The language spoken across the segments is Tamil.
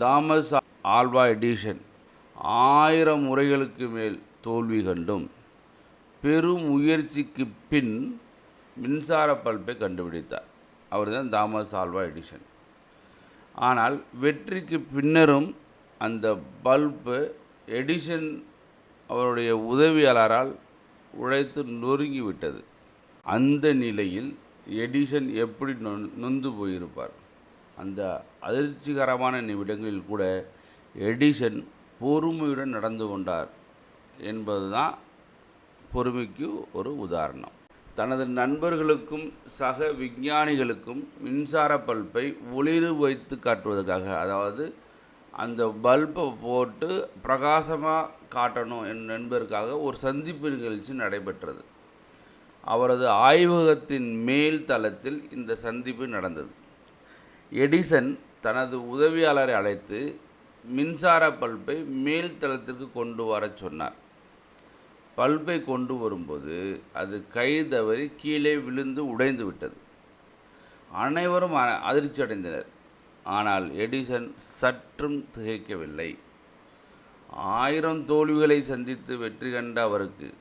தாமஸ் ஆல்வா எடிஷன் ஆயிரம் முறைகளுக்கு மேல் தோல்வி கண்டும். பெரும் முயற்சிக்கு பின் மின்சார பல்பை கண்டுபிடித்தார். அவர் தான் தாமஸ் ஆல்வா எடிஷன். ஆனால் வெற்றிக்கு பின்னரும் அந்த பல்பு எடிஷன் அவருடைய உதவியாளரால் உழைத்து நொறுங்கிவிட்டது அந்த நிலையில் எடிஷன் எப்படி நொ நொந்து போயிருப்பார்? அந்த அதிர்ச்சிகரமான நிமிடங்களில் கூட எடிசன் பொறுமையுடன் நடந்து கொண்டார் என்பதுதான் பொறுமைக்கு ஒரு உதாரணம். தனது நண்பர்களுக்கும் சக விஞ்ஞானிகளுக்கும் மின்சார பல்பை ஒளிர் வைத்து காட்டுவதற்காக அதாவது அந்த பல்பை போட்டு பிரகாசமாக காட்டணும் என் நண்பருக்காக ஒரு சந்திப்பு நிகழ்ச்சி நடைபெற்றது. அவரது ஆய்வகத்தின் மேல் தளத்தில் இந்த சந்திப்பு நடந்தது. எடிசன் தனது உதவியாளரை அழைத்து மின்சார பல்பை மேல் தளத்திற்கு கொண்டு வரச் சொன்னார். பல்பை கொண்டு வரும்போது அது கை தவறி கீழே விழுந்து உடைந்து விட்டது. அனைவரும் அ- அதிர்ச்சி அடைந்தனர். ஆனால் எடிசன் சற்றும் திகைக்கவில்லை. ஆயிரம் தோல்விகளை சந்தித்து வெற்றி கண்ட அவருக்கு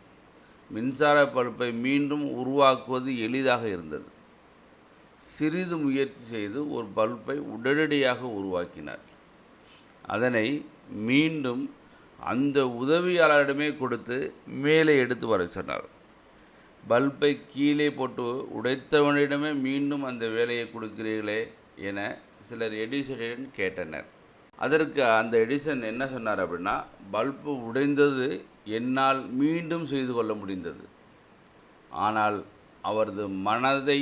மின்சார பல்பை மீண்டும் உருவாக்குவது எளிதாக இருந்தது. சிறிது முயற்சி செய்து ஒரு பல்பை உடனடியாக உருவாக்கினார். அதனை மீண்டும் அந்த உதவியாளரிடமே கொடுத்து மேலே எடுத்து வர சொன்னார். பல்பை கீழே போட்டு உடைத்தவனிடமே மீண்டும் அந்த வேலையை கொடுக்கிறீர்களே என சிலர் எடிசனிடம் கேட்டனர். அதற்கு அந்த எடிசன் என்ன சொன்னார் அப்படின்னா பல்பு உடைந்தது என்னால் மீண்டும் செய்து கொள்ள முடிந்தது. ஆனால் அவரது மனதை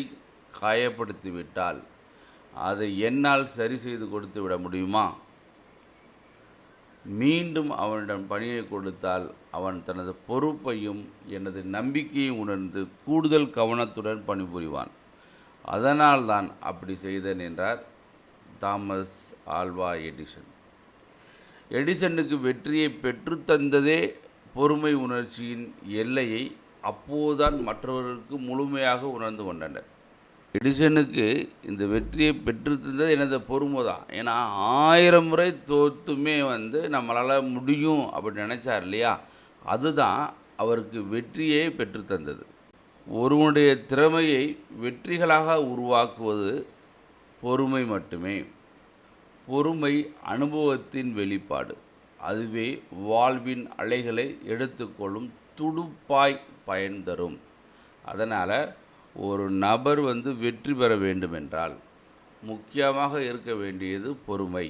காயப்படுத்திவிட்டால் அதை என்னால் சரி செய்து கொடுத்து விட முடியுமா? மீண்டும் அவனிடம் பணியை கொடுத்தால் அவன் தனது பொறுப்பையும் எனது நம்பிக்கையும் உணர்ந்து கூடுதல் கவனத்துடன் பணிபுரிவான். அதனால்தான் அப்படி செய்தேன் என்றார் தாமஸ் ஆல்வா எடிசன். எடிசனுக்கு வெற்றியை பெற்றுத்தந்ததே பொறுமை உணர்ச்சியின் எல்லையை அப்போதுதான் மற்றவர்களுக்கு முழுமையாக உணர்ந்து கொண்டனர். எடிசனுக்கு இந்த வெற்றியை பெற்றுத்தந்தது எனது பொறுமை தான் ஏன்னா ஆயிரம் முறை தோத்துமே வந்து நம்மளால் முடியும் அப்படி நினச்சார் இல்லையா? அதுதான் அவருக்கு வெற்றியே பெற்றுத்தந்தது. ஒருவனுடைய திறமையை வெற்றிகளாக உருவாக்குவது பொறுமை மட்டுமே. பொறுமை அனுபவத்தின் வெளிப்பாடு. அதுவே வாழ்வின் அலைகளை எடுத்துக்கொள்ளும் துடுப்பாய் பயன் தரும். அதனால் ஒரு நபர் வந்து வெற்றி பெற வேண்டுமென்றால் முக்கியமாக இருக்க வேண்டியது பொறுமை.